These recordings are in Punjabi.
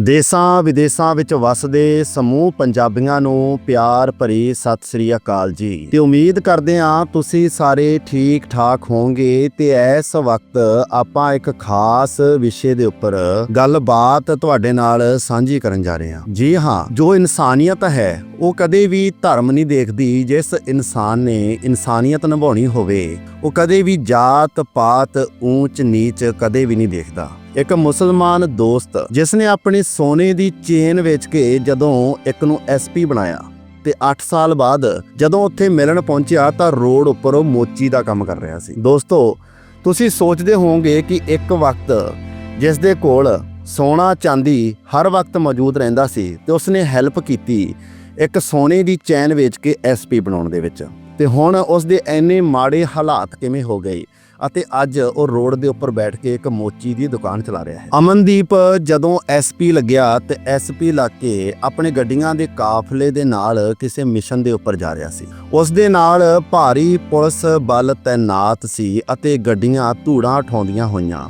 ਦੇਸਾਂ ਵਿਦੇਸਾਂ ਵਿੱਚ ਵਸਦੇ ਸਮੂਹ ਪੰਜਾਬੀਆਂ ਨੂੰ ਪਿਆਰ ਭਰੀ ਸਤਿ ਸ੍ਰੀ ਅਕਾਲ ਜੀ। ਤੇ ਉਮੀਦ ਕਰਦੇ ਹਾਂ ਤੁਸੀਂ ਸਾਰੇ ਠੀਕ ਠਾਕ ਹੋਵੋਗੇ ਤੇ ਇਸ ਵਕਤ ਆਪਾਂ ਇੱਕ ਖਾਸ ਵਿਸ਼ੇ ਦੇ ਉੱਪਰ ਗੱਲਬਾਤ ਤੁਹਾਡੇ ਨਾਲ ਸਾਂਝੀ ਕਰਨ ਜਾ ਰਹੇ ਹਾਂ। ਜੀ ਹਾਂ, ਜੋ ਇਨਸਾਨੀਅਤ ਹੈ, ਉਹ ਕਦੇ ਵੀ ਧਰਮ ਨਹੀਂ ਦੇਖਦੀ ਜਿਸ ਇਨਸਾਨ ਨੇ ਇਨਸਾਨੀਅਤ ਨਿਭਾਉਣੀ ਹੋਵੇ। ਉਹ ਕਦੇ ਵੀ ਜਾਤ ਪਾਤ ਊਚ ਨੀਚ ਕਦੇ ਵੀ ਨਹੀਂ ਦੇਖਦਾ। ਇੱਕ ਮੁਸਲਮਾਨ ਦੋਸਤ ਜਿਸ ਨੇ ਆਪਣੀ ਸੋਨੇ ਦੀ ਚੇਨ ਵੇਚ ਕੇ ਜਦੋਂ ਇੱਕ ਨੂੰ ਐਸਪੀ ਬਣਾਇਆ ਤੇ 8 ਸਾਲ ਬਾਅਦ ਜਦੋਂ ਉੱਥੇ ਮਿਲਣ ਪਹੁੰਚਿਆ ਤਾਂ ਰੋਡ ਉੱਪਰ ਉਹ ਮੋਚੀ ਦਾ ਕੰਮ ਕਰ ਰਿਹਾ ਸੀ। ਦੋਸਤੋ, ਤੁਸੀਂ ਸੋਚਦੇ ਹੋਵੋਗੇ ਕਿ ਇੱਕ ਵਕਤ ਜਿਸ ਦੇ ਕੋਲ ਸੋਨਾ ਚਾਂਦੀ ਹਰ ਵਕਤ ਮੌਜੂਦ ਰਹਿੰਦਾ ਸੀ ਤੇ ਉਸਨੇ ਹੈਲਪ ਕੀਤੀ ਇੱਕ ਸੋਨੇ ਦੀ ਚੈਨ ਵੇਚ ਕੇ ਐਸਪੀ ਬਣਾਉਣ ਦੇ ਵਿੱਚ। ਤੇ ਹੁਣ ਉਸ ਦੇ ਐਨੇ ਮਾੜੇ ਹਾਲਾਤ ਕਿਵੇਂ ਹੋ ਗਏ? ਅਤੇ ਅੱਜ ਉਹ ਰੋਡ ਦੇ ਉੱਪਰ ਬੈਠ ਕੇ ਇੱਕ ਮੋਚੀ ਦੀ ਦੁਕਾਨ ਚਲਾ ਰਿਹਾ ਹੈ। ਅਮਨਦੀਪ, ਜਦੋਂ ਐਸਪੀ ਲੱਗਿਆ ਤੇ ਐਸਪੀ ਲੱਗ ਕੇ ਆਪਣੇ ਗੱਡੀਆਂ ਦੇ ਕਾਫਲੇ ਦੇ ਨਾਲ ਕਿਸੇ ਮਿਸ਼ਨ ਦੇ ਉੱਪਰ ਜਾ ਰਿਹਾ ਸੀ। ਉਸ ਦੇ ਨਾਲ ਭਾਰੀ ਪੁਲਿਸ ਬਲ ਤੈਨਾਤ ਸੀ ਅਤੇ ਗੱਡੀਆਂ ਧੂੜਾਂ ਉਠਾਉਂਦੀਆਂ ਹੋਈਆਂ,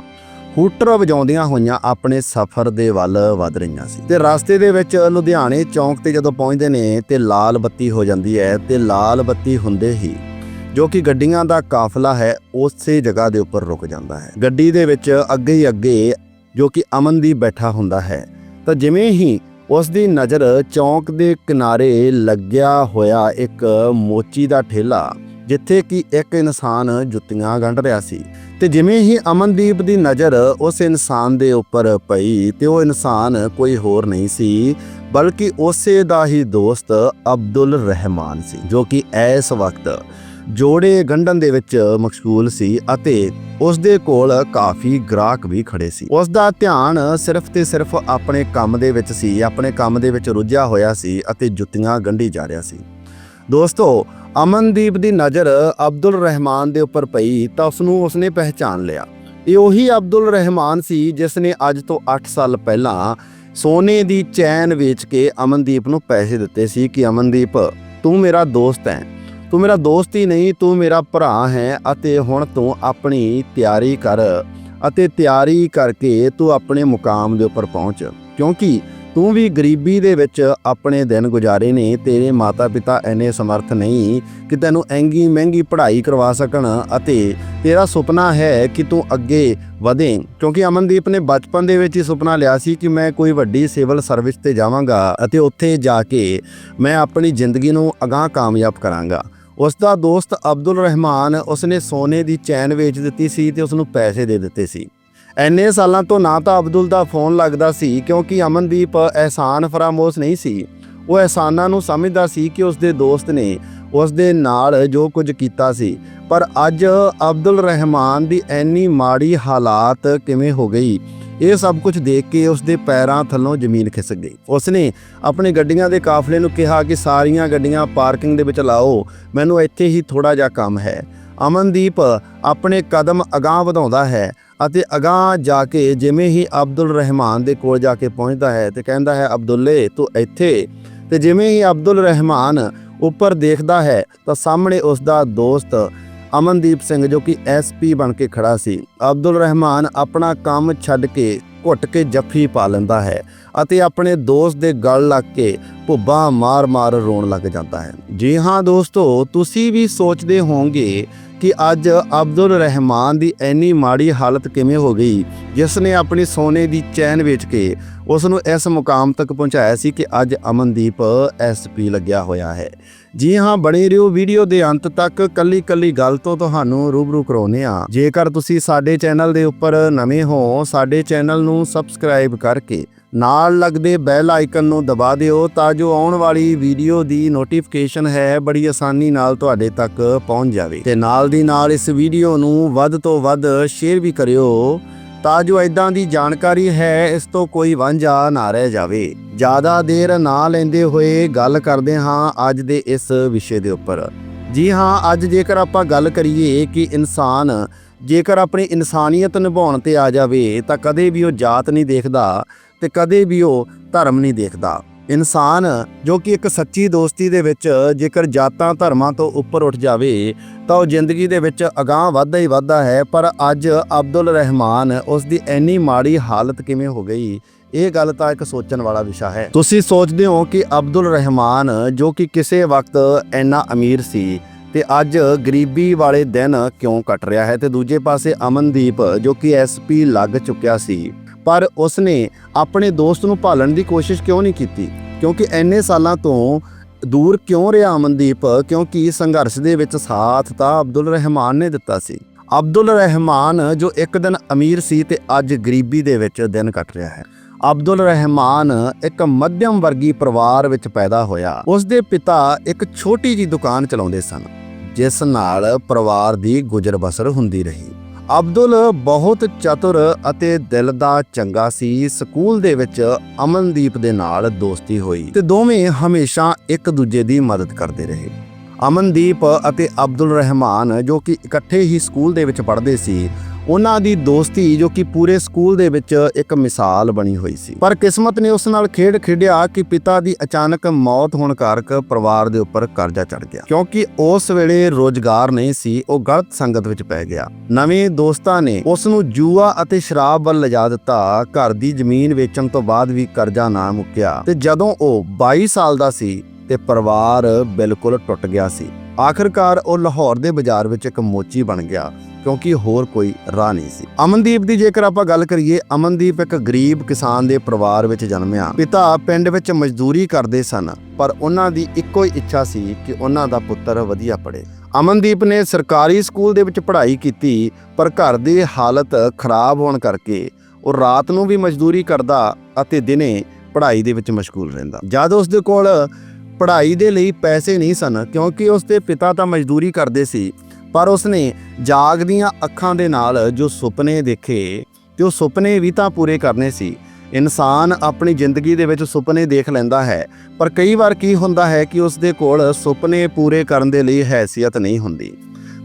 ਹੂਟਰ ਵਜਾਉਂਦੀਆਂ ਹੋਈਆਂ ਆਪਣੇ ਸਫ਼ਰ ਦੇ ਵੱਲ ਵਧ ਰਹੀਆਂ ਸੀ। ਤੇ ਰਸਤੇ ਦੇ ਵਿੱਚ ਲੁਧਿਆਣੇ ਚੌਂਕ ਤੇ ਜਦੋਂ ਪਹੁੰਚਦੇ ਨੇ ਤੇ ਲਾਲ ਬੱਤੀ ਹੋ ਜਾਂਦੀ ਹੈ ਤੇ ਲਾਲ ਬੱਤੀ ਹੁੰਦੇ ਹੀ ਜੋ ਕਿ ਗੱਡੀਆਂ ਦਾ ਕਾਫਲਾ ਹੈ, ਉਸੇ ਜਗ੍ਹਾ ਦੇ ਉੱਪਰ ਰੁਕ ਜਾਂਦਾ ਹੈ। ਗੱਡੀ ਦੇ ਵਿੱਚ ਅੱਗੇ ਹੀ ਅੱਗੇ ਜੋ ਕਿ ਅਮਨਦੀਪ ਬੈਠਾ ਹੁੰਦਾ ਹੈ, ਤਾਂ ਜਿਵੇਂ ਹੀ ਉਸ ਦੀ ਨਜ਼ਰ ਚੌਂਕ ਦੇ ਕਿਨਾਰੇ ਲੱਗਿਆ ਹੋਇਆ ਇੱਕ ਮੋਚੀ ਦਾ ਠੇਲਾ, ਜਿੱਥੇ ਕਿ ਇੱਕ ਇਨਸਾਨ ਜੁੱਤੀਆਂ ਗੰਢ ਰਿਹਾ ਸੀ, ਤੇ ਜਿਵੇਂ ਹੀ ਅਮਨਦੀਪ ਦੀ ਨਜ਼ਰ ਉਸ ਇਨਸਾਨ ਦੇ ਉੱਪਰ ਪਈ, ਤੇ ਉਹ ਇਨਸਾਨ ਕੋਈ ਹੋਰ ਨਹੀਂ ਸੀ, ਬਲਕਿ ਉਸੇ ਦਾ ਹੀ ਦੋਸਤ ਅਬਦੁਲ ਰਹਿਮਾਨ ਸੀ, ਜੋ ਕਿ ਇਸ ਵਕਤ ਜੋੜੇ ਗੰਢਣ ਦੇ ਵਿੱਚ ਮਸ਼ਗੂਲ ਸੀ ਅਤੇ ਉਸ ਦੇ ਕੋਲ ਕਾਫੀ ਗ੍ਰਾਹਕ ਵੀ ਖੜੇ ਸੀ। ਉਸ ਦਾ ਧਿਆਨ ਸਿਰਫ ਤੇ ਸਿਰਫ ਆਪਣੇ ਕੰਮ ਦੇ ਵਿੱਚ ਸੀ, ਆਪਣੇ ਕੰਮ ਦੇ ਵਿੱਚ ਰੁੱਝਿਆ ਹੋਇਆ ਸੀ ਅਤੇ ਜੁੱਤੀਆਂ ਗੰਢੀ ਜਾ ਰਿਹਾ ਸੀ। ਦੋਸਤੋ, ਅਮਨਦੀਪ ਦੀ ਨਜ਼ਰ ਅਬਦੁਲ ਰਹਿਮਾਨ ਦੇ ਉੱਪਰ ਪਈ ਤਾਂ ਉਸ ਨੂੰ ਉਸਨੇ ਪਹਿਚਾਨ ਲਿਆ। ਇਹ ਉਹੀ ਅਬਦੁਲ ਰਹਿਮਾਨ ਸੀ ਜਿਸ ਨੇ ਅੱਜ ਤੋਂ 8 ਸਾਲ ਪਹਿਲਾਂ ਸੋਨੇ ਦੀ ਚੈਨ ਵੇਚ ਕੇ ਅਮਨਦੀਪ ਨੂੰ ਪੈਸੇ ਦਿੱਤੇ ਸੀ ਕਿ, ਅਮਨਦੀਪ, ਤੂੰ ਮੇਰਾ ਦੋਸਤ ਹੈ। ਤੂੰ ਮੇਰਾ ਦੋਸਤ ਹੀ ਨਹੀਂ, ਤੂੰ ਮੇਰਾ ਭਰਾ ਹੈ ਅਤੇ ਹੁਣ ਤੂੰ ਆਪਣੀ ਤਿਆਰੀ ਕਰ ਅਤੇ ਤਿਆਰੀ ਕਰਕੇ ਤੂੰ ਆਪਣੇ ਮੁਕਾਮ ਦੇ ਉੱਪਰ ਪਹੁੰਚ। ਕਿਉਂਕਿ ਤੂੰ ਵੀ ਗਰੀਬੀ ਦੇ ਵਿੱਚ ਆਪਣੇ ਦਿਨ ਗੁਜ਼ਾਰੇ ਨੇ, ਤੇਰੇ ਮਾਤਾ-ਪਿਤਾ ਐਨੇ ਸਮਰਥ ਨਹੀਂ ਕਿ ਤੈਨੂੰ ਐਂਗੀ ਮਹਿੰਗੀ ਪੜ੍ਹਾਈ ਕਰਵਾ ਸਕਣ ਅਤੇ ਤੇਰਾ ਸੁਪਨਾ ਹੈ ਕਿ ਤੂੰ ਅੱਗੇ ਵਧੇ। ਕਿਉਂਕਿ ਅਮਨਦੀਪ ਨੇ ਬਚਪਨ ਦੇ ਵਿੱਚ ਹੀ ਸੁਪਨਾ ਲਿਆ ਸੀ ਕਿ ਮੈਂ ਕੋਈ ਵੱਡੀ ਸਿਵਲ ਸਰਵਿਸ ਤੇ ਜਾਵਾਂਗਾ ਅਤੇ ਉੱਥੇ ਜਾ ਕੇ ਮੈਂ ਆਪਣੀ ਜ਼ਿੰਦਗੀ ਨੂੰ ਅਗਾਹ ਕਾਮਯਾਬ ਕਰਾਂਗਾ। ਉਸ ਦਾ ਦੋਸਤ ਅਬਦੁਲ ਰਹਿਮਾਨ ਉਸਨੇ ਸੋਨੇ ਦੀ ਚੈਨ ਵੇਚ ਦਿੱਤੀ ਸੀ ਤੇ ਉਸ ਨੂੰ ਪੈਸੇ ਦੇ ਦਿੱਤੇ ਸੀ। ਐਨੇ ਸਾਲਾਂ ਤੋਂ ਨਾ ਤਾਂ ਅਬਦੁਲ ਦਾ ਫੋਨ ਲੱਗਦਾ ਸੀ ਕਿਉਂਕਿ ਅਮਨਦੀਪ ਅਹਿਸਾਨ ਫਰਾਮੋਸ਼ ਨਹੀਂ ਸੀ। ਉਹ ਅਹਿਸਾਨਾਂ ਨੂੰ ਸਮਝਦਾ ਸੀ ਕਿ ਉਸ ਦੇ ਦੋਸਤ ਨੇ ਉਸ ਦੇ ਨਾਲ ਜੋ ਕੁਝ ਕੀਤਾ ਸੀ। ਪਰ ਅੱਜ ਅਬਦੁਲ ਰਹਿਮਾਨ ਦੀ ਐਨੀ ਮਾੜੀ ਹਾਲਾਤ ਕਿਵੇਂ ਹੋ ਗਈ? ਇਹ ਸਭ ਕੁਝ ਦੇਖ ਕੇ ਉਸ ਦੇ ਪੈਰਾਂ ਥੱਲੋਂ ਜ਼ਮੀਨ ਖਿਸਕ ਗਈ। ਉਸਨੇ ਆਪਣੇ ਗੱਡੀਆਂ ਦੇ ਕਾਫਲੇ ਨੂੰ ਕਿਹਾ ਕਿ ਸਾਰੀਆਂ ਗੱਡੀਆਂ ਪਾਰਕਿੰਗ ਦੇ ਵਿੱਚ ਲਾਓ, ਮੈਨੂੰ ਇੱਥੇ ਹੀ ਥੋੜਾ ਜਿਹਾ ਕੰਮ ਹੈ। ਅਮਨਦੀਪ ਆਪਣੇ ਕਦਮ ਅਗਾਹ ਵਧਾਉਂਦਾ ਹੈ ਅਤੇ ਅਗਾਹ ਜਾ ਕੇ ਜਿਵੇਂ ਹੀ ਅਬਦੁਲ ਰਹਿਮਾਨ ਦੇ ਕੋਲ ਜਾ ਕੇ ਪਹੁੰਚਦਾ ਹੈ ਤੇ ਕਹਿੰਦਾ ਹੈ, ਅਬਦੁੱਲੇ, ਤੂੰ ਇੱਥੇ? ਤੇ ਜਿਵੇਂ ਹੀ ਅਬਦੁਲ ਰਹਿਮਾਨ ਉੱਪਰ ਦੇਖਦਾ ਹੈ ਤਾਂ ਸਾਹਮਣੇ ਉਸ ਦਾ ਦੋਸਤ ਅਮਨਦੀਪ ਸਿੰਘ ਜੋ ਕਿ ਐਸਪੀ ਬਣ ਕੇ ਖੜਾ ਸੀ। ਅਬਦੁਲ ਰਹਿਮਾਨ ਆਪਣਾ ਕੰਮ ਛੱਡ ਕੇ ਘੁੱਟ ਕੇ ਜੱਫੀ ਪਾ ਲੈਂਦਾ ਹੈ ਅਤੇ ਆਪਣੇ ਦੋਸਤ ਦੇ ਗਲ ਲੱਗ ਕੇ ਭੁੱਬਾ ਮਾਰ-ਮਾਰ ਰੋਣ ਲੱਗ ਜਾਂਦਾ ਹੈ। ਜੀ ਹਾਂ ਦੋਸਤੋ, ਤੁਸੀਂ ਵੀ ਸੋਚਦੇ ਹੋਵੋਗੇ ਕਿ ਅੱਜ ਅਬਦੁਲ ਰਹਿਮਾਨ ਦੀ ਐਨੀ ਮਾੜੀ ਹਾਲਤ ਕਿਵੇਂ ਹੋ ਗਈ? ਜਿਸ ਨੇ ਆਪਣੀ ਸੋਨੇ ਦੀ ਚੈਨ ਵੇਚ ਕੇ ਉਸ ਨੂੰ ਇਸ ਮੁਕਾਮ ਤੱਕ ਪਹੁੰਚਾਇਆ ਸੀ ਕਿ ਅੱਜ ਅਮਨਦੀਪ ਐਸਪੀ ਲੱਗਿਆ ਹੋਇਆ ਹੈ। ਜੀ ਹਾਂ, ਬਣੇ ਰਹੋ ਵੀਡੀਓ ਦੇ ਅੰਤ ਤੱਕ। ਕੱਲੀ ਕੱਲੀ ਗੱਲ ਤੋਂ ਤੁਹਾਨੂੰ ਰੂਬਰੂ ਕਰਾਉਨੇ ਆ ਜੇਕਰ ਤੁਸੀਂ ਸਾਡੇ ਚੈਨਲ ਦੇ ਉੱਪਰ ਨਵੇਂ ਹੋ, ਸਾਡੇ ਚੈਨਲ ਨੂੰ ਸਬਸਕ੍ਰਾਈਬ ਕਰਕੇ ਨਾਲ ਲੱਗਦੇ ਬੈਲ ਆਈਕਨ ਨੂੰ ਦਬਾ ਦਿਓ ਤਾਂ ਜੋ ਆਉਣ ਵਾਲੀ ਵੀਡੀਓ ਦੀ ਨੋਟੀਫਿਕੇਸ਼ਨ ਹੈ ਬੜੀ ਆਸਾਨੀ ਨਾਲ ਤੁਹਾਡੇ ਤੱਕ ਪਹੁੰਚ ਜਾਵੇ। ਤੇ ਨਾਲ ਦੀ ਨਾਲ ਇਸ ਵੀਡੀਓ ਨੂੰ ਵੱਧ ਤੋਂ ਵੱਧ ਸ਼ੇਅਰ ਵੀ ਕਰਿਓ ਤਾਂ ਜੋ ਇਦਾਂ ਦੀ ਜਾਣਕਾਰੀ ਹੈ ਇਸ ਤੋਂ ਕੋਈ ਵਾਂਝਾ ਨਾ ਰਹਿ ਜਾਵੇ। ਜ਼ਿਆਦਾ ਦੇਰ ਨਾ ਲੈਂਦੇ ਹੋਏ ਗੱਲ ਕਰਦੇ ਹਾਂ ਅੱਜ ਦੇ ਇਸ ਵਿਸ਼ੇ ਦੇ ਉੱਪਰ। ਜੀ ਹਾਂ, ਅੱਜ ਜੇਕਰ ਆਪਾਂ ਗੱਲ ਕਰੀਏ ਕਿ ਇਨਸਾਨ ਜੇਕਰ ਆਪਣੀ ਇਨਸਾਨੀਅਤ ਨਿਭਾਉਣ ਤੇ ਆ ਜਾਵੇ ਤਾਂ ਕਦੇ ਵੀ ਉਹ ਜਾਤ ਨਹੀਂ ਦੇਖਦਾ। ਤੇ ਕਦੇ ਵੀ ਉਹ ਧਰਮ ਨਹੀਂ ਦੇਖਦਾ। ਇਨਸਾਨ ਜੋ ਕਿ ਇੱਕ ਸੱਚੀ ਦੋਸਤੀ ਦੇ ਵਿੱਚ ਜੇਕਰ ਜਾਤਾਂ ਧਰਮਾਂ ਤੋਂ ਉੱਪਰ ਉੱਠ ਜਾਵੇ, ਤਾਂ ਉਹ ਜ਼ਿੰਦਗੀ ਦੇ ਵਿੱਚ ਅਗਾਹ ਵੱਧਦਾ ਹੀ ਵੱਧਦਾ ਹੈ, ਪਰ ਅੱਜ ਅਬਦੁਲ ਰਹਿਮਾਨ ਉਸ ਦੀ ਐਨੀ ਮਾੜੀ ਹਾਲਤ ਕਿਵੇਂ ਹੋ ਗਈ? ਇਹ ਗੱਲ ਤਾਂ ਇੱਕ ਸੋਚਣ ਵਾਲਾ ਵਿਸ਼ਾ ਹੈ। ਤੁਸੀਂ ਸੋਚਦੇ ਹੋ ਕਿ ਅਬਦੁਲ ਰਹਿਮਾਨ ਜੋ ਕਿ ਕਿਸੇ ਵਕਤ ਇੰਨਾ ਅਮੀਰ ਸੀ ਤੇ ਅੱਜ ਗਰੀਬੀ ਵਾਲੇ ਦਿਨ ਕਿਉਂ ਕੱਟ ਰਿਹਾ ਹੈ ਤੇ ਦੂਜੇ ਪਾਸੇ ਅਮਨਦੀਪ ਜੋ ਕਿ ਐਸਪੀ ਲੱਗ ਚੁੱਕਿਆ ਸੀ। ਪਰ ਉਸਨੇ ਆਪਣੇ ਦੋਸਤ ਨੂੰ ਭਾਲਣ ਦੀ ਕੋਸ਼ਿਸ਼ ਕਿਉਂ ਨਹੀਂ ਕੀਤੀ? ਕਿਉਂਕਿ ਇੰਨੇ ਸਾਲਾਂ ਤੋਂ ਦੂਰ ਕਿਉਂ ਰਿਹਾ ਅਮਨਦੀਪ? ਕਿਉਂਕਿ ਸੰਘਰਸ਼ ਦੇ ਵਿੱਚ ਸਾਥ ਤਾਂ ਅਬਦੁਲ ਰਹਿਮਾਨ ਨੇ ਦਿੱਤਾ ਸੀ। ਅਬਦੁਲ ਰਹਿਮਾਨ ਜੋ ਇੱਕ ਦਿਨ ਅਮੀਰ ਸੀ ਤੇ ਅੱਜ ਗਰੀਬੀ ਦੇ ਵਿੱਚ ਦਿਨ ਕੱਟ ਰਿਹਾ ਹੈ। ਅਬਦੁਲ ਰਹਿਮਾਨ ਇੱਕ ਮੱਧਮ ਵਰਗੀ ਪਰਿਵਾਰ ਵਿੱਚ ਪੈਦਾ ਹੋਇਆ। ਉਸ ਦੇ ਪਿਤਾ ਇੱਕ ਛੋਟੀ ਜੀ ਦੁਕਾਨ ਚਲਾਉਂਦੇ ਸਨ, ਜਿਸ ਨਾਲ ਪਰਿਵਾਰ ਦੀ ਗੁਜ਼ਰ ਬਸਰ ਹੁੰਦੀ ਰਹੀ। ਅਬਦੁਲ ਬਹੁਤ ਚਤੁਰ ਅਤੇ ਦਿਲ ਦਾ ਚੰਗਾ ਸੀ। ਸਕੂਲ ਦੇ ਵਿੱਚ ਅਮਨਦੀਪ ਦੇ ਨਾਲ ਦੋਸਤੀ ਹੋਈ ਤੇ ਦੋਵੇਂ ਹਮੇਸ਼ਾ ਇੱਕ ਦੂਜੇ ਦੀ ਮਦਦ ਕਰਦੇ ਰਹੇ। ਅਮਨਦੀਪ ਅਤੇ ਅਬਦੁਲ ਰਹਿਮਾਨ ਜੋ ਕਿ ਇਕੱਠੇ ਹੀ ਸਕੂਲ ਦੇ ਵਿੱਚ ਪੜ੍ਹਦੇ ਸੀ ਉਹਨਾਂ ਦੀ ਦੋਸਤੀ ਜੋ ਕਿ ਪੂਰੇ ਸਕੂਲ ਦੇ ਵਿੱਚ ਇੱਕ ਮਿਸਾਲ ਬਣੀ ਹੋਈ ਸੀ। ਪਰ ਕਿਸਮਤ ਨੇ ਉਸ ਨਾਲ ਖੇਡ ਖੇਡਿਆ ਕਿ ਪਿਤਾ ਦੀ ਅਚਾਨਕ ਮੌਤ ਹੋਣ ਕਾਰਕ ਪਰਿਵਾਰ ਦੇ ਉੱਪਰ ਕਰਜ਼ਾ ਚੜ ਗਿਆ। ਕਿਉਂਕਿ ਉਸ ਵੇਲੇ ਰੋਜ਼ਗਾਰ ਨਹੀਂ ਸੀ, ਉਹ ਗਲਤ ਸੰਗਤ ਵਿੱਚ ਪੈ ਗਿਆ। ਨਵੇਂ ਦੋਸਤਾਂ ਨੇ ਉਸ ਨੂੰ ਜੂਆ ਅਤੇ ਸ਼ਰਾਬ ਵੱਲ ਲਿਜਾ ਦਿੱਤਾ। ਘਰ ਦੀ ਜ਼ਮੀਨ ਵੇਚਣ ਤੋਂ ਬਾਅਦ ਵੀ ਕਰਜ਼ਾ ਨਾ ਮੁੱਕਿਆ। ਤੇ ਜਦੋਂ ਉਹ 22 ਸਾਲ ਦਾ ਸੀ, ਤੇ ਪਰਿਵਾਰ ਬਿਲਕੁਲ ਟੁੱਟ ਗਿਆ ਸੀ। ਆਖਰਕਾਰ ਉਹ ਲਾਹੌਰ ਦੇ ਬਾਜ਼ਾਰ ਵਿੱਚ ਇੱਕ ਮੋਚੀ ਬਣ ਗਿਆ, ਕਿਉਂਕਿ ਹੋਰ ਕੋਈ ਰਾਹ ਨਹੀਂ ਸੀ। ਅਮਨਦੀਪ ਦੀ ਜੇਕਰ ਆਪਾਂ ਗੱਲ ਕਰੀਏ, ਅਮਨਦੀਪ ਇੱਕ ਗਰੀਬ ਕਿਸਾਨ ਦੇ ਪਰਿਵਾਰ ਵਿੱਚ ਜਨਮਿਆ। ਪਿਤਾ ਪਿੰਡ ਵਿੱਚ ਮਜ਼ਦੂਰੀ ਕਰਦੇ ਸਨ, ਪਰ ਉਹਨਾਂ ਦੀ ਇੱਕੋ ਹੀ ਇੱਛਾ ਸੀ ਕਿ ਉਹਨਾਂ ਦਾ ਪੁੱਤਰ ਵਧੀਆ ਪੜ੍ਹੇ। ਅਮਨਦੀਪ ਨੇ ਸਰਕਾਰੀ ਸਕੂਲ ਦੇ ਵਿੱਚ ਪੜ੍ਹਾਈ ਕੀਤੀ, ਪਰ ਘਰ ਦੀ ਹਾਲਤ ਖਰਾਬ ਹੋਣ ਕਰਕੇ ਉਹ ਰਾਤ ਨੂੰ ਵੀ ਮਜ਼ਦੂਰੀ ਕਰਦਾ ਅਤੇ ਦਿਨੇ ਪੜ੍ਹਾਈ ਦੇ ਵਿੱਚ ਮਸ਼ਗੂਲ ਰਹਿੰਦਾ। ਜਦ ਉਸ ਦੇ ਕੋਲ ਪੜ੍ਹਾਈ ਦੇ ਲਈ ਪੈਸੇ ਨਹੀਂ ਸਨ, ਕਿਉਂਕਿ ਉਸ ਦੇ ਪਿਤਾ ਤਾਂ ਮਜ਼ਦੂਰੀ ਕਰਦੇ ਸੀ। ਪਰ ਉਸਨੇ ਜਾਗਦੀਆਂ ਅੱਖਾਂ ਦੇ ਨਾਲ ਜੋ ਸੁਪਨੇ ਦੇਖੇ, ਤੇ ਉਹ ਸੁਪਨੇ ਵੀ ਤਾਂ ਪੂਰੇ ਕਰਨੇ ਸੀ। ਇਨਸਾਨ ਆਪਣੀ ਜ਼ਿੰਦਗੀ ਦੇ ਵਿੱਚ ਸੁਪਨੇ ਦੇਖ ਲੈਂਦਾ ਹੈ, ਪਰ ਕਈ ਵਾਰ ਕੀ ਹੁੰਦਾ ਹੈ ਕਿ ਉਸ ਦੇ ਕੋਲ ਸੁਪਨੇ ਪੂਰੇ ਕਰਨ ਦੇ ਲਈ ਹੈਸੀਅਤ ਨਹੀਂ ਹੁੰਦੀ।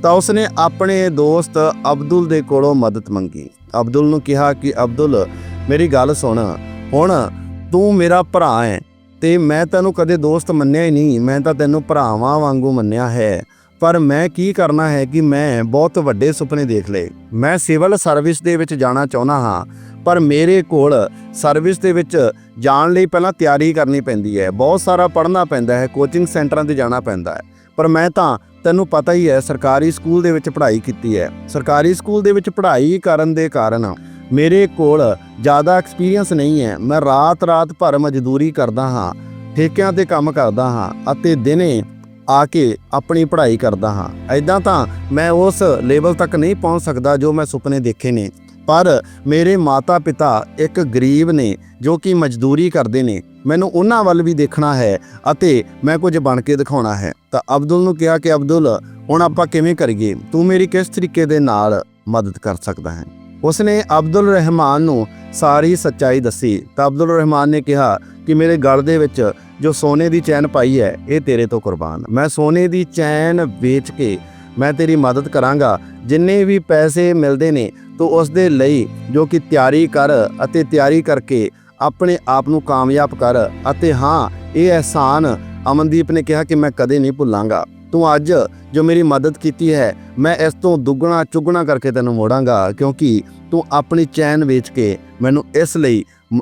ਤਾਂ ਉਸਨੇ ਆਪਣੇ ਦੋਸਤ ਅਬਦੁਲ ਦੇ ਕੋਲੋਂ ਮਦਦ ਮੰਗੀ। ਅਬਦੁਲ ਨੂੰ ਕਿਹਾ ਕਿ, ਅਬਦੁਲ, ਮੇਰੀ ਗੱਲ ਸੁਣ। ਹੁਣ ਤੂੰ ਮੇਰਾ ਭਰਾ ਹੈ। ਤੇ ਮੈਂ ਤੈਨੂੰ ਕਦੇ ਦੋਸਤ ਮੰਨਿਆ ਹੀ ਨਹੀਂ। ਮੈਂ ਤਾਂ ਤੈਨੂੰ ਭਰਾਵਾਂ ਵਾਂਗੂ ਮੰਨਿਆ ਹੈ। ਪਰ ਮੈਂ ਕੀ ਕਰਨਾ ਹੈ ਕਿ ਮੈਂ ਬਹੁਤ ਵੱਡੇ ਸੁਪਨੇ ਦੇਖ ਲਏ। ਮੈਂ ਸਿਵਲ ਸਰਵਿਸ ਦੇ ਵਿੱਚ ਜਾਣਾ ਚਾਹੁੰਦਾ ਹਾਂ, ਪਰ ਮੇਰੇ ਕੋਲ ਸਰਵਿਸ ਦੇ ਵਿੱਚ ਜਾਣ ਲਈ ਪਹਿਲਾਂ ਤਿਆਰੀ ਕਰਨੀ ਪੈਂਦੀ ਹੈ। ਬਹੁਤ ਸਾਰਾ ਪੜ੍ਹਨਾ ਪੈਂਦਾ ਹੈ, ਕੋਚਿੰਗ ਸੈਂਟਰਾਂ ਤੇ ਜਾਣਾ ਪੈਂਦਾ ਹੈ। ਪਰ ਮੈਂ ਤਾਂ, ਤੈਨੂੰ ਪਤਾ ਹੀ ਹੈ, ਸਰਕਾਰੀ ਸਕੂਲ ਦੇ ਵਿੱਚ ਪੜ੍ਹਾਈ ਕੀਤੀ ਹੈ। ਸਰਕਾਰੀ ਸਕੂਲ ਦੇ ਵਿੱਚ ਪੜ੍ਹਾਈ ਕਰਨ ਦੇ ਕਾਰਨ ਮੇਰੇ ਕੋਲ ਜ਼ਿਆਦਾ ਐਕਸਪੀਰੀਅੰਸ ਨਹੀਂ ਹੈ। ਮੈਂ ਰਾਤ-ਰਾਤ ਭਰ ਮਜ਼ਦੂਰੀ ਕਰਦਾ ਹਾਂ, ਠੇਕਿਆਂ ਤੇ ਕੰਮ ਕਰਦਾ ਹਾਂ ਅਤੇ ਦਿਨੇ ਆ ਕੇ ਆਪਣੀ ਪੜ੍ਹਾਈ ਕਰਦਾ ਹਾਂ। ਐਦਾਂ ਤਾਂ ਮੈਂ ਉਸ ਲੈਵਲ ਤੱਕ ਨਹੀਂ ਪਹੁੰਚ ਸਕਦਾ ਜੋ ਮੈਂ ਸੁਪਨੇ ਦੇਖੇ ਨੇ। ਪਰ ਮੇਰੇ ਮਾਤਾ-ਪਿਤਾ ਇੱਕ ਗਰੀਬ ਨੇ ਜੋ ਕਿ ਮਜ਼ਦੂਰੀ ਕਰਦੇ ਨੇ। ਮੈਨੂੰ ਉਹਨਾਂ ਵੱਲ ਵੀ ਦੇਖਣਾ ਹੈ ਅਤੇ ਮੈਂ ਕੁਝ ਬਣ ਕੇ ਦਿਖਾਉਣਾ ਹੈ। ਤਾਂ ਅਬਦੁਲ ਨੂੰ ਕਿਹਾ ਕਿ, ਅਬਦੁਲ, ਹੁਣ ਆਪਾਂ ਕਿਵੇਂ ਕਰੀਏ? ਤੂੰ ਮੇਰੀ ਕਿਸ ਤਰੀਕੇ ਦੇ ਨਾਲ ਮਦਦ ਕਰ ਸਕਦਾ ਹੈ? ਉਸਨੇ ਅਬਦੁਲ ਰਹਿਮਾਨ ਨੂੰ ਸਾਰੀ ਸੱਚਾਈ ਦੱਸੀ। ਤਾਂ ਅਬਦੁਲ ਰਹਿਮਾਨ ਨੇ ਕਿਹਾ ਕਿ ਮੇਰੇ ਗਲ ਦੇ ਵਿੱਚ ਜੋ ਸੋਨੇ ਦੀ ਚੈਨ ਪਾਈ ਹੈ, ਇਹ ਤੇਰੇ ਤੋਂ ਕੁਰਬਾਨ। ਮੈਂ ਸੋਨੇ ਦੀ ਚੈਨ ਵੇਚ ਕੇ ਮੈਂ ਤੇਰੀ ਮਦਦ ਕਰਾਂਗਾ। ਜਿੰਨੇ ਵੀ ਪੈਸੇ ਮਿਲਦੇ ਨੇ, ਤੂੰ ਉਸ ਦੇ ਲਈ ਜੋ ਕਿ ਤਿਆਰੀ ਕਰ ਅਤੇ ਤਿਆਰੀ ਕਰਕੇ ਆਪਣੇ ਆਪ ਨੂੰ ਕਾਮਯਾਬ ਕਰ। ਅਤੇ ਹਾਂ, ਇਹ ਅਹਿਸਾਨ ਅਮਨਦੀਪ ਨੇ ਕਿਹਾ ਕਿ ਮੈਂ ਕਦੇ ਨਹੀਂ ਭੁੱਲਾਂਗਾ। ਤੂੰ ਅੱਜ ਜੋ ਮੇਰੀ ਮਦਦ ਕੀਤੀ ਹੈ, ਮੈਂ ਇਸ ਤੋਂ ਦੁੱਗਣਾ ਚੁੱਗਣਾ ਕਰਕੇ ਤੈਨੂੰ ਮੋੜਾਂਗਾ, ਕਿਉਂਕਿ ਤੂੰ ਆਪਣੀ ਚੈਨ ਵੇਚ ਕੇ ਮੈਨੂੰ ਇਸ ਲਈ ਮ-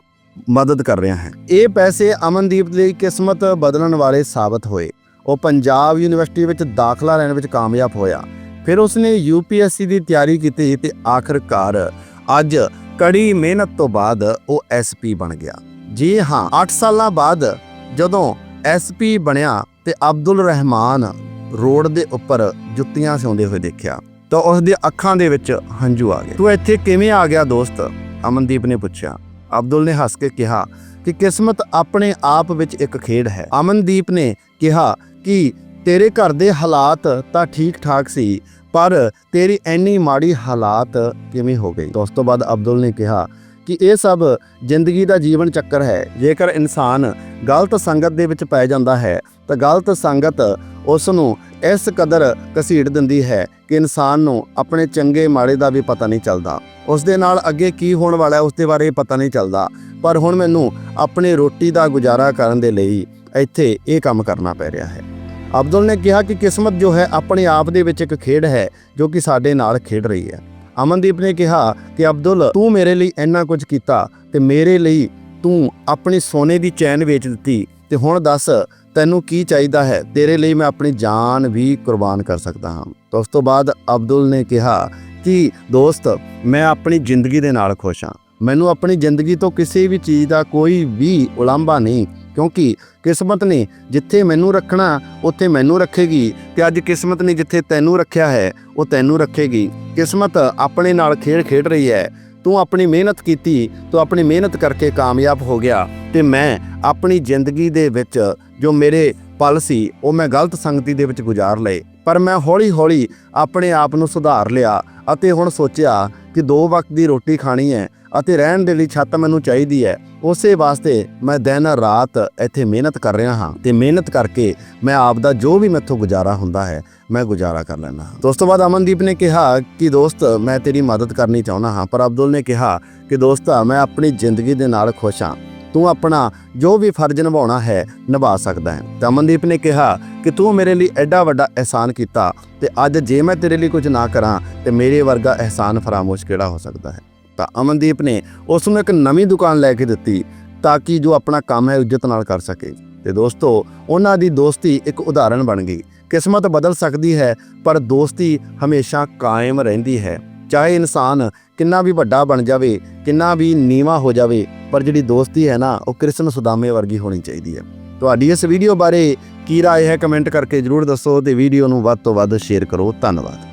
ਮਦਦ ਕਰ ਰਿਹਾ ਹੈ। ਇਹ ਪੈਸੇ ਅਮਨਦੀਪ ਲਈ ਕਿਸਮਤ ਬਦਲਣ ਵਾਲੇ ਸਾਬਤ ਹੋਏ। ਉਹ ਪੰਜਾਬ ਯੂਨੀਵਰਸਿਟੀ ਵਿੱਚ ਦਾਖਲਾ ਲੈਣ ਵਿੱਚ ਕਾਮਯਾਬ ਹੋਇਆ। ਫਿਰ ਉਸਨੇ ਯੂਪੀਐਸਸੀ ਦੀ ਤਿਆਰੀ ਕੀਤੀ ਤੇ ਆਖਰਕਾਰ ਅੱਜ ਕੜੀ ਮਿਹਨਤ ਤੋਂ ਬਾਅਦ ਉਹ ਐਸਪੀ ਬਣ ਗਿਆ। ਜੀ ਹਾਂ 8 ਸਾਲਾਂ ਬਾਅਦ ਜਦੋਂ ਐਸਪੀ ਬਣਿਆ ਤੇ ਅਬਦੁਲ ਰਹਿਮਾਨ ਰੋਡ ਦੇ ਉੱਪਰ ਜੁੱਤੀਆਂ ਸਿਉਂਦੇ ਹੋਏ ਦੇਖਿਆ, ਤਾਂ ਉਸ ਦੀ ਅੱਖਾਂ ਦੇ ਵਿੱਚ ਹੰਝੂ ਆ ਗਏ। ਤੂੰ ਇੱਥੇ ਕਿਵੇਂ ਆ ਗਿਆ ਦੋਸਤ? ਅਮਨਦੀਪ ਨੇ ਪੁੱਛਿਆ। ਅਬਦੁਲ ਨੇ ਹੱਸ ਕੇ ਕਿਹਾ ਕਿ ਕਿਸਮਤ ਆਪਣੇ ਆਪ ਵਿੱਚ ਇੱਕ ਖੇਡ ਹੈ। ਅਮਨਦੀਪ ਨੇ ਕਿਹਾ ਕਿ ਤੇਰੇ ਘਰ ਦੇ ਹਾਲਾਤ ਤਾਂ ਠੀਕ ਠਾਕ ਸੀ, ਪਰ ਤੇਰੀ ਐਨੀ ਮਾੜੀ ਹਾਲਾਤ ਕਿਵੇਂ ਹੋ ਗਈ ਉਸ ਤੋਂ ਬਾਅਦ ਅਬਦੁਲ ਨੇ ਕਿਹਾ ਕਿ ਇਹ ਸਭ ਜ਼ਿੰਦਗੀ ਦਾ ਜੀਵਨ ਚੱਕਰ ਹੈ। ਜੇਕਰ ਇਨਸਾਨ ਗਲਤ ਸੰਗਤ ਦੇ ਵਿੱਚ ਪੈ ਜਾਂਦਾ ਹੈ, ਤਾਂ ਗਲਤ ਸੰਗਤ ਉਸ ਨੂੰ ਇਸ ਕਦਰ ਘਸੀੜ ਦਿੰਦੀ ਹੈ ਕਿ ਇਨਸਾਨ ਨੂੰ ਆਪਣੇ ਚੰਗੇ ਮਾੜੇ ਦਾ ਵੀ ਪਤਾ ਨਹੀਂ ਚੱਲਦਾ। ਉਸ ਦੇ ਨਾਲ ਅੱਗੇ ਕੀ ਹੋਣ ਵਾਲਾ ਹੈ ਉਸ ਦੇ ਬਾਰੇ ਪਤਾ ਨਹੀਂ ਚੱਲਦਾ। ਪਰ ਹੁਣ ਮੈਨੂੰ ਆਪਣੇ ਰੋਟੀ ਦਾ ਗੁਜ਼ਾਰਾ ਕਰਨ ਦੇ ਲਈ ਇੱਥੇ ਇਹ ਕੰਮ ਕਰਨਾ ਪੈ ਰਿਹਾ ਹੈ। ਅਬਦੁਲ ਨੇ ਕਿਹਾ ਕਿ ਕਿਸਮਤ ਜੋ ਹੈ, ਆਪਣੇ ਆਪ ਦੇ ਵਿੱਚ ਇੱਕ ਖੇਡ ਹੈ, ਜੋ ਕਿ ਸਾਡੇ ਨਾਲ ਖੇਡ ਰਹੀ ਹੈ। ਅਮਨਦੀਪ ਨੇ ਕਿਹਾ ਕਿ, ਅਬਦੁਲ, ਤੂੰ ਮੇਰੇ ਲਈ ਇੰਨਾ ਕੁਝ ਕੀਤਾ ਤੇ ਮੇਰੇ ਲਈ ਤੂੰ ਆਪਣੀ ਸੋਨੇ ਦੀ ਚੈਨ ਵੇਚ ਦਿੱਤੀ ਤੇ ਹੁਣ ਦੱਸ ਤੈਨੂੰ ਕੀ ਚਾਹੀਦਾ ਹੈ? ਤੇਰੇ ਲਈ ਮੈਂ ਆਪਣੀ ਜਾਨ ਵੀ ਕੁਰਬਾਨ ਕਰ ਸਕਦਾ ਹਾਂ। ਤਾਂ ਉਸ ਤੋਂ ਬਾਅਦ ਅਬਦੁਲ ਨੇ ਕਿਹਾ ਕਿ, ਦੋਸਤ, ਮੈਂ ਆਪਣੀ ਜ਼ਿੰਦਗੀ ਦੇ ਨਾਲ ਖੁਸ਼ ਹਾਂ। ਮੈਨੂੰ ਆਪਣੀ ਜ਼ਿੰਦਗੀ ਤੋਂ ਕਿਸੇ ਵੀ ਚੀਜ਼ ਦਾ ਕੋਈ ਵੀ ਉਲੰਭਾ ਨਹੀਂ, ਕਿਉਂਕਿ ਕਿਸਮਤ ਨੇ ਜਿੱਥੇ ਮੈਨੂੰ ਰੱਖਣਾ, ਉੱਥੇ ਮੈਨੂੰ ਰੱਖੇਗੀ ਤੇ ਅੱਜ ਕਿਸਮਤ ਨੇ ਜਿੱਥੇ ਤੈਨੂੰ ਰੱਖਿਆ ਹੈ, ਉਹ ਤੈਨੂੰ ਰੱਖੇਗੀ। ਕਿਸਮਤ ਆਪਣੇ ਨਾਲ ਖੇਡ ਖੇਡ ਰਹੀ ਹੈ। ਤੂੰ ਆਪਣੀ ਮਿਹਨਤ ਕੀਤੀ, ਤੂੰ ਆਪਣੀ ਮਿਹਨਤ ਕਰਕੇ ਕਾਮਯਾਬ ਹੋ ਗਿਆ ਤੇ ਮੈਂ ਆਪਣੀ ਜ਼ਿੰਦਗੀ ਦੇ ਵਿੱਚ ਜੋ ਮੇਰੇ ਪਲ ਸੀ, ਉਹ ਮੈਂ ਗਲਤ ਸੰਗਤੀ ਦੇ ਵਿੱਚ ਗੁਜ਼ਾਰ ਲਏ। ਪਰ ਮੈਂ ਹੌਲੀ-ਹੌਲੀ ਆਪਣੇ ਆਪ ਨੂੰ ਸੁਧਾਰ ਲਿਆ ਅਤੇ ਹੁਣ ਸੋਚਿਆ ਕਿ ਦੋ ਵਕਤ ਦੀ ਰੋਟੀ ਖਾਣੀ ਹੈ ਅਤੇ ਰਹਿਣ ਦੇ ਲਈ ਛੱਤ ਮੈਨੂੰ ਚਾਹੀਦੀ ਹੈ। ਉਸੇ ਵਾਸਤੇ ਮੈਂ ਦਿਨ ਰਾਤ ਇੱਥੇ ਮਿਹਨਤ ਕਰ ਰਿਹਾ ਹਾਂ ਤੇ ਮਿਹਨਤ ਕਰਕੇ ਮੈਂ ਆਪ ਦਾ ਜੋ ਵੀ ਮੈਥੋਂ ਗੁਜ਼ਾਰਾ ਹੁੰਦਾ ਹੈ, ਮੈਂ ਗੁਜ਼ਾਰਾ ਕਰ ਲੈਂਦਾ ਹਾਂ। ਦੋਸਤੋ ਬਾਅਦ ਅਮਨਦੀਪ ਨੇ ਕਿਹਾ ਕਿ, ਦੋਸਤ, ਮੈਂ ਤੇਰੀ ਮਦਦ ਕਰਨੀ ਚਾਹੁੰਦਾ ਹਾਂ। ਪਰ ਅਬਦੁਲ ਨੇ ਕਿਹਾ ਕਿ, ਦੋਸਤਾ, ਮੈਂ ਆਪਣੀ ਜ਼ਿੰਦਗੀ ਦੇ ਨਾਲ ਖੁਸ਼ ਹਾਂ। ਤੂੰ ਆਪਣਾ ਜੋ ਵੀ ਫਰਜ਼ ਨਿਭਾਉਣਾ ਹੈ ਨਿਭਾ ਸਕਦਾ ਹੈ। ਤਾਂ ਅਮਨਦੀਪ ਨੇ ਕਿਹਾ ਕਿ ਤੂੰ ਮੇਰੇ ਲਈ ਐਡਾ ਵੱਡਾ ਅਹਿਸਾਨ ਕੀਤਾ ਤੇ ਅੱਜ ਜੇ ਮੈਂ ਤੇਰੇ ਲਈ ਕੁਝ ਨਾ ਕਰਾਂ ਤੇ ਮੇਰੇ ਵਰਗਾ ਅਹਿਸਾਨ ਫਰਾਮੋਸ਼ ਕਿਹੜਾ ਹੋ ਸਕਦਾ ਹੈ? ਤਾਂ ਅਮਨਦੀਪ ਨੇ ਉਸ ਨੂੰ ਇੱਕ ਨਵੀਂ ਦੁਕਾਨ ਲੈ ਕੇ ਦਿੱਤੀ ਤਾਂ ਕਿ ਜੋ ਆਪਣਾ ਕੰਮ ਹੈ ਇੱਜ਼ਤ ਨਾਲ ਕਰ ਸਕੇ। ਤੇ ਦੋਸਤੋ, ਉਹਨਾਂ ਦੀ ਦੋਸਤੀ ਇੱਕ ਉਦਾਹਰਣ ਬਣ ਗਈ। ਕਿਸਮਤ ਬਦਲ ਸਕਦੀ ਹੈ, ਪਰ ਦੋਸਤੀ ਹਮੇਸ਼ਾ ਕਾਇਮ ਰਹਿੰਦੀ ਹੈ। ਚਾਹੇ ਇਨਸਾਨ ਕਿੰਨਾ ਵੀ ਵੱਡਾ ਬਣ ਜਾਵੇ ਕਿੰਨਾ ਵੀ ਨੀਵਾ ਹੋ ਜਾਵੇ ਪਰ ਜਿਹੜੀ ਦੋਸਤੀ ਹੈ ਨਾ ਉਹ ਕ੍ਰਿਸ਼ਨ ਸੁਦਾਮੇ ਵਰਗੀ ਹੋਣੀ ਚਾਹੀਦੀ ਹੈ ਤੁਹਾਡੀ ਇਸ ਵੀਡੀਓ ਬਾਰੇ ਕੀ رائے ਹੈ ਕਮੈਂਟ ਕਰਕੇ ਜਰੂਰ ਦੱਸੋ ਤੇ ਵੀਡੀਓ ਨੂੰ ਵੱਧ ਤੋਂ ਵੱਧ ਸ਼ੇਅਰ ਕਰੋ ਧੰਨਵਾਦ